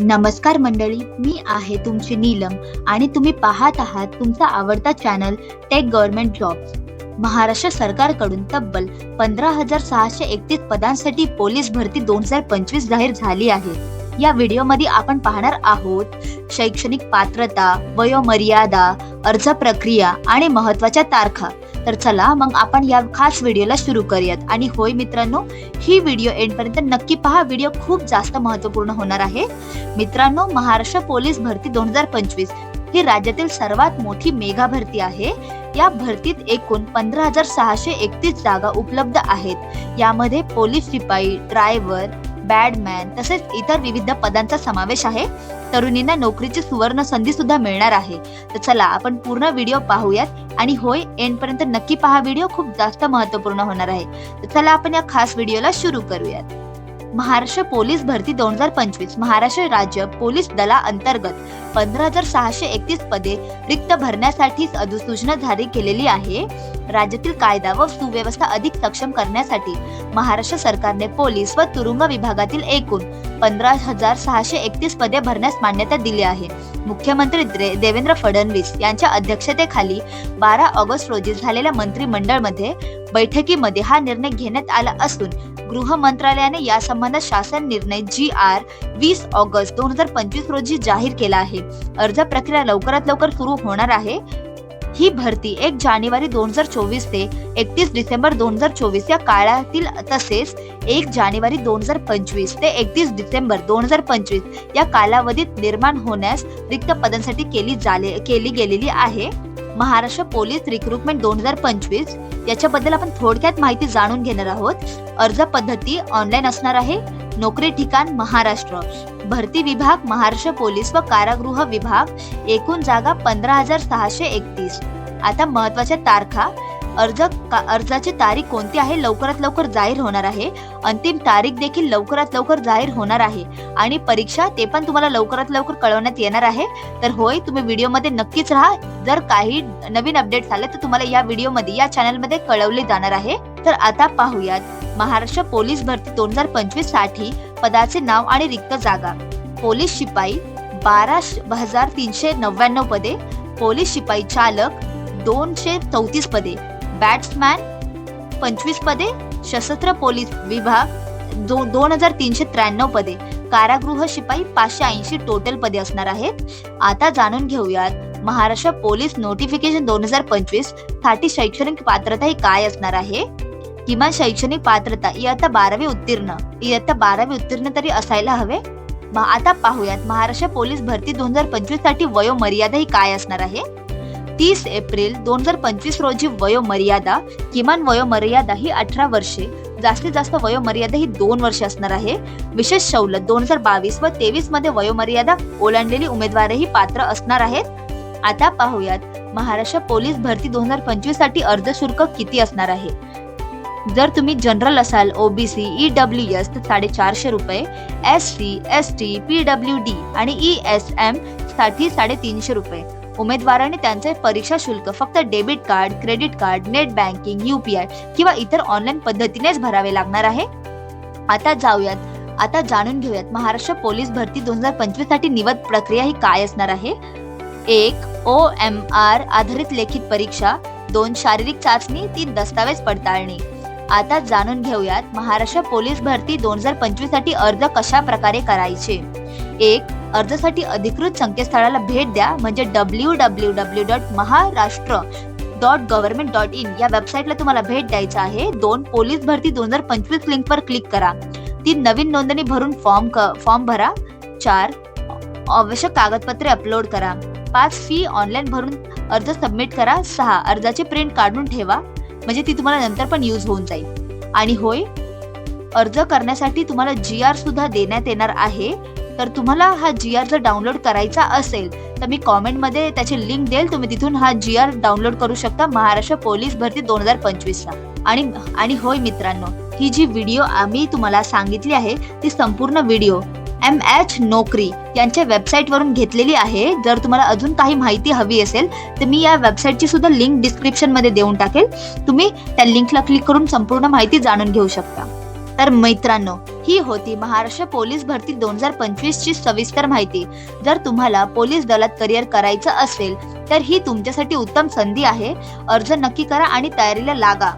नमस्कार मंडळी मी आहे तुमची नीलम आणि तुम्ही पाहत आहात तुमचा आवडता channel tech government jobs Maharashtra सरकारकडून तब्बल पंधरा हजार सहाशे एकतीस पदांसाठी पोलीस भरती दोन हजार पंचवीस जाहीर झाली आहे. या व्हिडिओमध्ये आपण पाहणार आहोत शैक्षणिक पात्रता वयोमर्यादा अर्ज प्रक्रिया आणि महत्त्वाच्या तारखा. तर चला मग आपण या खास व्हिडिओला सुरू करूयात. आणि होय मित्रांनो ही व्हिडिओ एंडपर्यंत नक्की पहा. व्हिडिओ खूप जास्त महत्त्वपूर्ण होणार आहे. मित्रांनो महाराष्ट्र पोलीस भरती दोन हजार पंचवीस ही राज्यातील सर्वात मोठी मेगा भरती आहे. या भरतीत एकूण पंधरा हजार सहाशे एकतीस जागा उपलब्ध आहेत. यामध्ये पोलीस शिपाई ड्रायव्हर बॅडमॅन तसेच इतर विविध पदांचा समावेश आहे. तरुणींना नोकरीची सुवर्ण संधी सुद्धा मिळणार आहे. तर चला आपण पूर्ण व्हिडिओ पाहूयात. आणि होय एंड पर्यंत नक्की पहा. व्हिडिओ खूप जास्त महत्त्वपूर्ण होणार आहे. तर चला आपण या खास व्हिडिओला सुरू करूयात. महाराष्ट्र पोलीस भरती दोन हजार पंचवीस महाराष्ट्र राज्य पोलीस दला अंतर्गत पंधरा हजार सहाशे एकतीस पदे रिक्त भरण्यासाठी अधिसूचना जारी केलेली आहे. राज्यातील कायदा व सुव्यवस्था अधिक सक्षम करण्यासाठी महाराष्ट्र सरकारने पोलीस व तुरुंग विभागातील एकूण पंधरा हजार सहाशे एकतीस पदे भरण्यास मान्यता दिली आहे. मुख्यमंत्री देवेंद्र फडणवीस यांच्या अध्यक्षतेखाली बारा ऑगस्ट रोजी झालेल्या मंत्रिमंडळमध्ये बैठकीमध्ये हा निर्णय घेण्यात आला असून गृह मंत्रालयाने या शासन निर्णय जी आर वीस ऑगस्ट दोन हजार पंचवीस रोजी जाहीर केला आहे. अर्ज प्रक्रिया लवकरात लवकर सुरू होणार आहे. ही भरती एक जानेवारी दोन हजार चोवीस ते एकतीस डिसेंबर दोन हजार चोवीस या काळातील तसेच एक जानेवारी दोन हजार पंचवीस ते एकतीस डिसेंबर दोन हजार पंचवीस या कालावधीत निर्माण होण्यास रिक्त पदांसाठी केली केली गेलेली आहे. महाराष्ट्र पोलीस रिक्रुटमेंट दोन हजार पंचवीस याच्याबद्दल आपण थोडक्यात माहिती जाणून घेणार आहोत. अर्ज पद्धती ऑनलाईन असणार आहे. नोकरी ठिकाण महाराष्ट्र. भरती विभाग महाराष्ट्र पोलीस व कारागृह विभाग एकूण जागा पंधरा हजार सहाशे एकतीस. आता महत्त्वाच्या तारखा. अर्ज का- अर्जाची तारीख कोणती आहे लवकरात लवकर जाहीर होणार आहे. अंतिम तारीख देखील लवकरात लवकर जाहीर होणार आहे. आणि परीक्षा ते पण तुम्हाला लवकरात लवकर कळवण्यात येणार आहे. तर होय तुम्ही व्हिडिओमध्ये नक्कीच राहा. जर काही नवीन अपडेट आले तर तुम्हाला या व्हिडिओमध्ये या चॅनलमध्ये कळवले जाणार आहे. तर आता पाहूयात. महाराष्ट्र पोलीस भरती दोन हजार पंचवीससाठी पदाचे नाव आणि रिक्त जागा. पोलीस शिपाई बारा हजार तीनशे नव्याण्णव पदे. पोलीस शिपाई चालक दोनशे चौतीस पदे. बॅट्समॅन पंचवीस पदे सशस्त्र पोलीस विभाग दो दोन हजार तीनशे त्र्याण्णव पदे. कारागृह शिपाई पाचशे ऐंशी टोटल पदे असणार आहेत. आता जाणून घेऊयात महाराष्ट्र पोलीस नोटिफिकेशन दोन हजार पंचवीससाठी शैक्षणिक पात्रता ही काय असणार आहे? किमान शैक्षणिक पात्रता इयत्ता बारावी उत्तीर्ण. इयत्ता बारावी उत्तीर्ण तरी असायला हवे. आता पाहूयात महाराष्ट्र पोलीस भरती दोन हजार पंचवीससाठी वयोमर्यादा ही काय असणार आहे? तीस एप्रिल दोन हजार पंचवीस रोजी वयोमर्यादा किमान वयोमर्यादा ही अठरा वर्षे जास्तीत जास्त वयोमर्यादा ही दोन वर्षे असणार आहे. विशेष सवलत दोन हजार बावीस व तेवीसमध्ये वयोमर्यादा ओलांडलेली उमेदवारही पात्र असणार आहेत. आता पाहूयात महाराष्ट्र पोलीस भरती दोन हजार पंचवीससाठी अर्ज शुल्क किती असणार आहे? जर तुम्ही जनरल असाल ओबीसी ई डब्ल्यू एस तर साडेचारशे रुपये S C S T P W D आणि ई एस एमसाठी साडेतीनशे रुपये. उमेदवारांनी त्यांचे परीक्षा शुल्क फक्त debit card credit card net banking UPI किंवा इतर ऑनलाईन पद्धतीनेच भरावे लागणार आहे? आता जाऊयात. आता जाणून घेऊयात महाराष्ट्र पोलीस भरती दोन हजार पंचवीससाठी निवड प्रक्रिया ही काय असणार आहे? एक ओ एम आर आधारित लेखित परीक्षा दोन शारीरिक चाचणी तीन दस्तावेज पडताळणी. आता जाणून घेऊयात महाराष्ट्र पोलीस भरती दोन हजार पंचवीससाठी अर्ज कशा प्रकारे करायचे? एक अर्जासाठी अधिकृत संकेतस्थळाला भेट द्या. म्हणजे W W W dot Maharashtra dot government dot in या वेबसाईटला तुम्हाला भेट द्यायचं आहे. दोन पोलीस भरती दोन हजार पंचवीस लिंकवर क्लिक करा. तीन नवीन नोंदणी भरून फॉर्म फॉर्म भरा. चार आवश्यक कागदपत्रे अपलोड करा. पाच फी ऑनलाईन भरून अर्ज सबमिट करा. सहा अर्जाची प्रिंट काढून ठेवा. म्हणजे ती तुम्हाला नंतर पण यूज होऊन जाईल. आणि होय अर्ज करण्यासाठी तुम्हाला जी आर सुद्धा देण्यात येणार आहे. तर तुम्हाला हा जी आर जर डाउनलोड करायचा असेल तर मी कॉमेंटमध्ये त्याची लिंक देईल. तुम्ही तिथून हा जी आर डाउनलोड करू शकता महाराष्ट्र पोलीस भरती दोन हजार पंचवीसला. आणि आणि होय मित्रांनो ही जी व्हिडिओ आम्ही तुम्हाला सांगितली आहे ती संपूर्ण व्हिडिओ एम एच नोकरी यांच्या वेबसाईट वरून घेतलेली आहे. जर तुम्हाला अजून काही माहिती हवी असेल तर मी या वेबसाईटची सुद्धा लिंक डिस्क्रिप्शनमध्ये देऊन टाकेल. तुम्ही त्या लिंकला क्लिक करून संपूर्ण माहिती जाणून घेऊ शकता. तर मित्रांनो ही होती महाराष्ट्र पोलीस भरती दोन हजार पंचवीस ची सविस्तर माहिती. जर तुम्हाला पोलीस दलात करिअर करायचं असेल तर ही तुमच्यासाठी उत्तम संधी आहे. अर्ज नक्की करा आणि तयारीला लागा.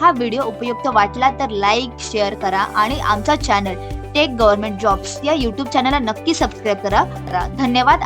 हा व्हिडिओ उपयुक्त वाटला तर लाईक शेअर करा आणि आमचा चॅनल टेक गव्हर्नमेंट जॉब्स या युट्यूब चॅनलला नक्की सबस्क्राईब करा. धन्यवाद.